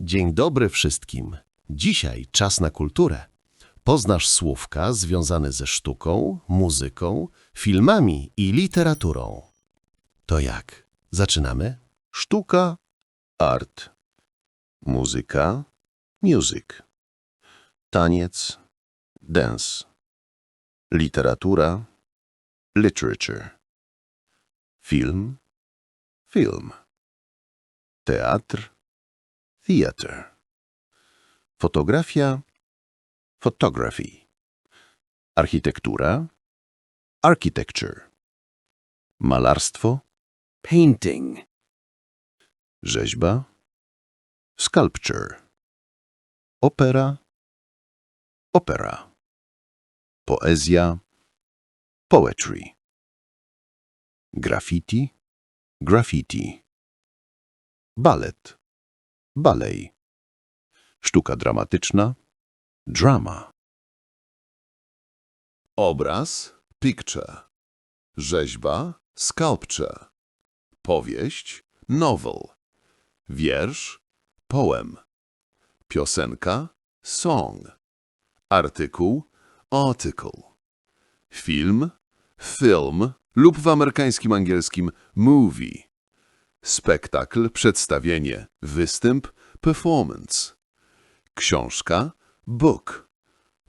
Dzień dobry wszystkim. Dzisiaj czas na kulturę. Poznasz słówka związane ze sztuką, muzyką, filmami i literaturą. To jak? Zaczynamy? Sztuka, art. Muzyka, music. Taniec, dance. Literatura, literature. Film, film. Teatr, theater. Fotografia, photography. Architektura, architecture. Malarstwo, painting, Rzeźba, sculpture. Opera, opera. Poezja, poetry. Graffiti, graffiti. Balet, ballet. Sztuka dramatyczna, drama. Obraz picture, rzeźba sculpture, powieść novel, wiersz poem, piosenka song, artykuł article, film film lub w amerykańskim angielskim movie, spektakl przedstawienie występ performance, książka book,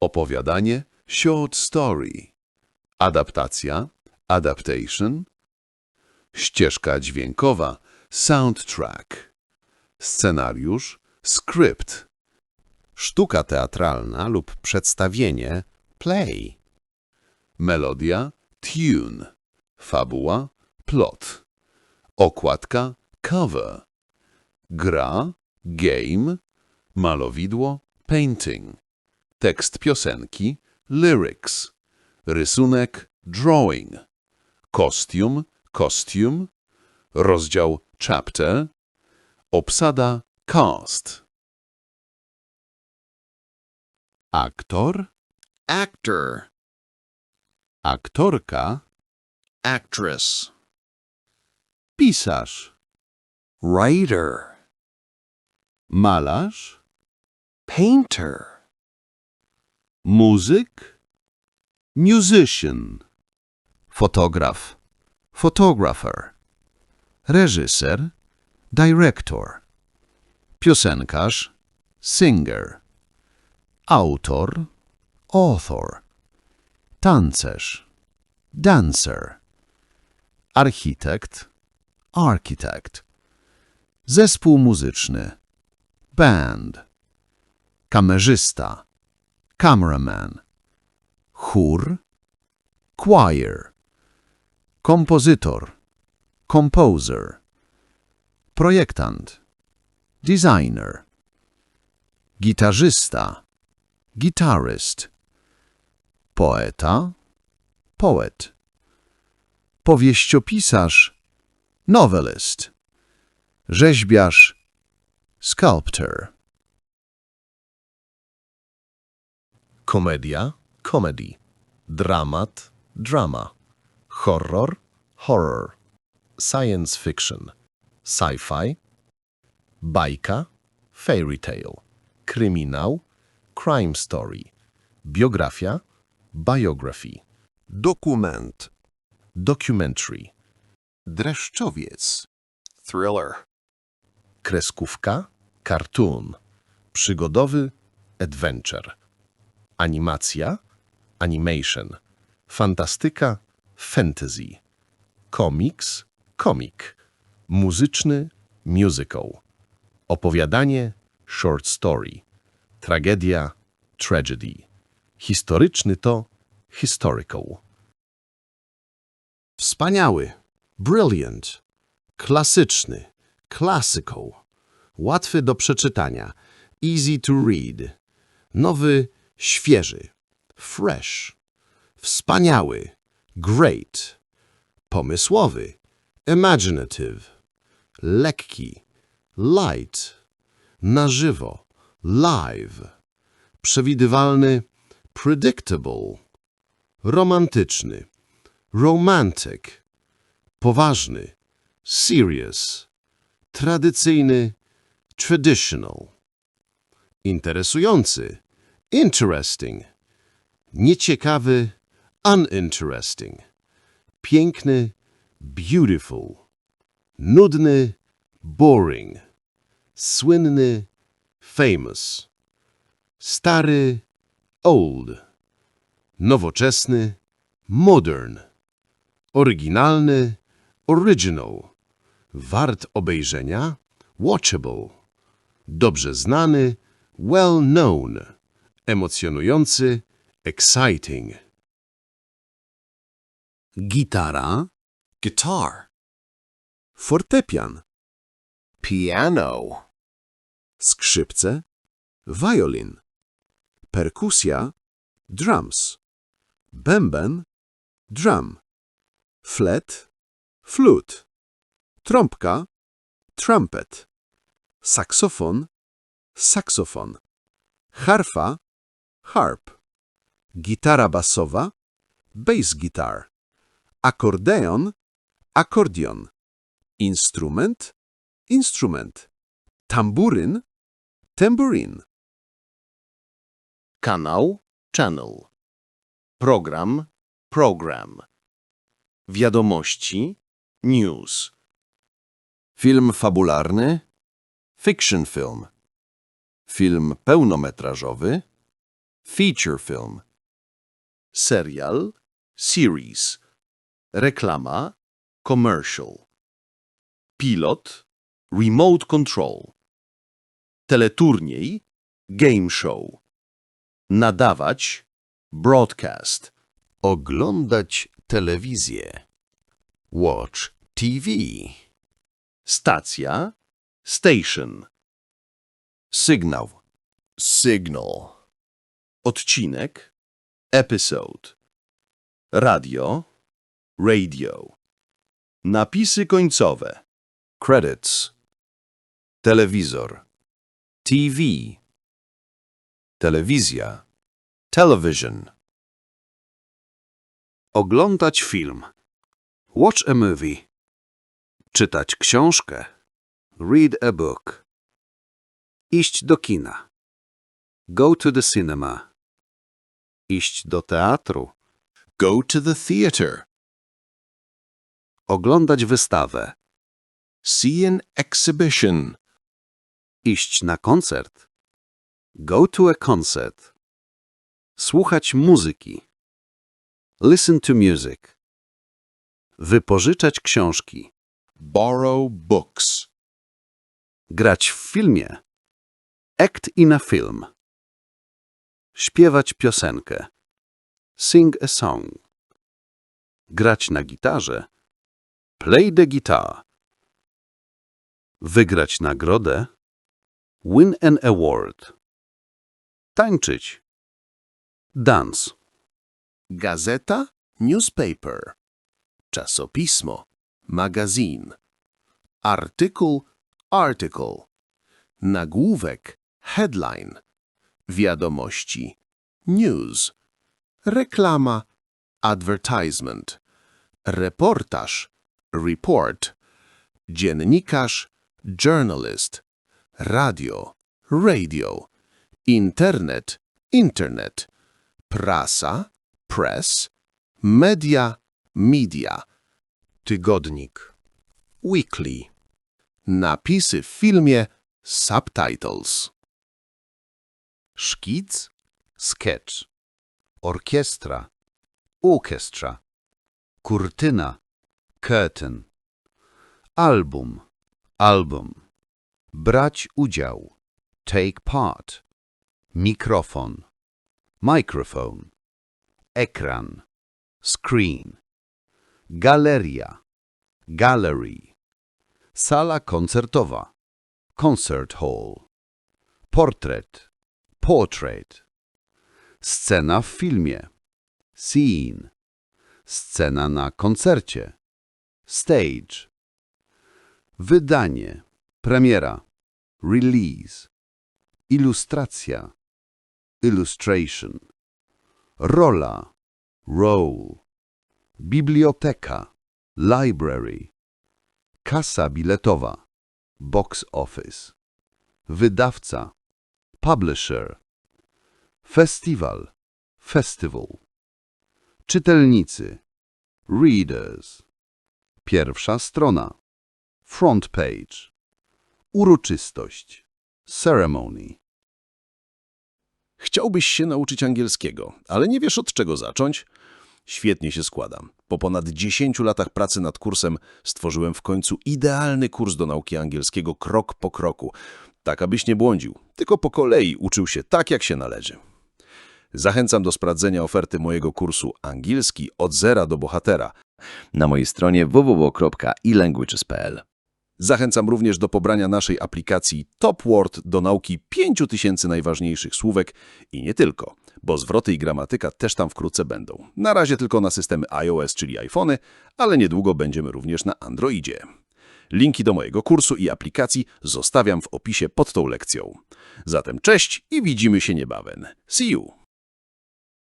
opowiadanie short story, adaptacja adaptation, ścieżka dźwiękowa soundtrack, scenariusz script, Sztuka teatralna lub przedstawienie play. melodia tune, fabuła plot, okładka cover, gra game, malowidło painting, tekst piosenki lyrics, rysunek drawing, kostium costume, rozdział chapter, obsada cast. Aktor, actor, aktorka, actress, pisarz, writer, malarz, painter, muzyk, musician, fotograf, photographer, reżyser, director, piosenkarz, singer, autor, author, tancerz, dancer, architekt, architect, zespół muzyczny, band, kamerzysta, cameraman, chór, choir, kompozytor, composer, projektant, designer, gitarzysta, guitarist, poeta, poet, powieściopisarz, novelist, rzeźbiarz, sculptor. Komedia, comedy. Dramat, drama. Horror, horror. Science fiction, sci-fi. Bajka, fairy tale. Kryminał, crime story. Biografia, biography. Dokument, documentary. Dreszczowiec, thriller, kreskówka, cartoon. Przygodowy, adventure. Animacja, animation. Fantastyka, fantasy. Komiks, komik. Muzyczny, musical. Opowiadanie, short story. Tragedia, tragedy. Historyczny to historical. Wspaniały, brilliant. Klasyczny, classical. Łatwy do przeczytania, easy to read. Nowy, świeży, fresh. Wspaniały, great. Pomysłowy, imaginative. Lekki, light. Na żywo, live. Przewidywalny, predictable. Romantyczny, romantic. Poważny, serious. Tradycyjny, traditional. Interesujący, interesting. Nieciekawy, uninteresting. Piękny, beautiful. Nudny, boring. Słynny, famous. Stary, old. Nowoczesny, modern. Oryginalny, original. Wart obejrzenia, watchable. Dobrze znany, well known. Emocjonujący, exciting. Gitara, Guitar. fortepian, Piano. skrzypce, violin, perkusja, drums, bęben, drum, flet, flut, trąbka, trumpet, saksofon, saksofon, harfa, harp, gitara basowa, bass guitar, akordeon, akordion, instrument, instrument, tamburyn, tambourine, Kanał, channel. Program, program. Wiadomości, news. Film fabularny. Fiction film. Film pełnometrażowy. Feature film. Serial, series. Reklama, commercial. Pilot, remote control. Teleturniej, game show. Nadawać, broadcast. Oglądać telewizję. Watch TV. Stacja, station. Sygnał. Signal. Odcinek, episode. Radio, radio. Napisy końcowe. Credits. Telewizor. TV. Telewizja. Television. oglądać film, watch a movie, czytać książkę, read a book, iść do kina, go to the cinema, iść do teatru, Go to the theater. oglądać wystawę, See an exhibition. iść na koncert, go to a concert, słuchać muzyki, listen to music, wypożyczać książki, Borrow books. Grać w filmie, act in a film, śpiewać piosenkę, sing a song, grać na gitarze, play the guitar, wygrać nagrodę, win an award, tańczyć, dance, Gazeta, newspaper. Czasopismo, magazyn. Artykuł, article. Nagłówek, headline. Wiadomości, news. Reklama, advertisement. Reportaż, report. Dziennikarz, journalist. Radio, radio. Internet, internet. Prasa, press. Media, media. Tygodnik, weekly. Napisy w filmie, subtitles. szkic, sketch, orkiestra, orchestra, kurtyna, curtain, album, album, brać udział, take part, mikrofon, microphone, ekran, screen, galeria, gallery, sala koncertowa, concert hall, portret, portrait, scena w filmie, scene, scena na koncercie, stage, wydanie, premiera, release, ilustracja, illustration, rola, role, biblioteka, library, kasa biletowa, box office, wydawca, publisher, festiwal, festival, czytelnicy, readers, pierwsza strona, front page, uroczystość, ceremony. Chciałbyś się nauczyć angielskiego, ale nie wiesz od czego zacząć? Świetnie się składam. Po ponad 10 latach pracy nad kursem stworzyłem w końcu idealny kurs do nauki angielskiego krok po kroku, tak abyś nie błądził, tylko po kolei uczył się tak, jak się należy. Zachęcam do sprawdzenia oferty mojego kursu angielski od zera do bohatera na mojej stronie www.elanguages.pl. Zachęcam również do pobrania naszej aplikacji Top Word do nauki 5000 najważniejszych słówek i nie tylko, bo zwroty i gramatyka też tam wkrótce będą. Na razie tylko na systemy iOS, czyli iPhony, ale niedługo będziemy również na Androidzie. Linki do mojego kursu i aplikacji zostawiam w opisie pod tą lekcją. Zatem cześć i widzimy się niebawem. See you!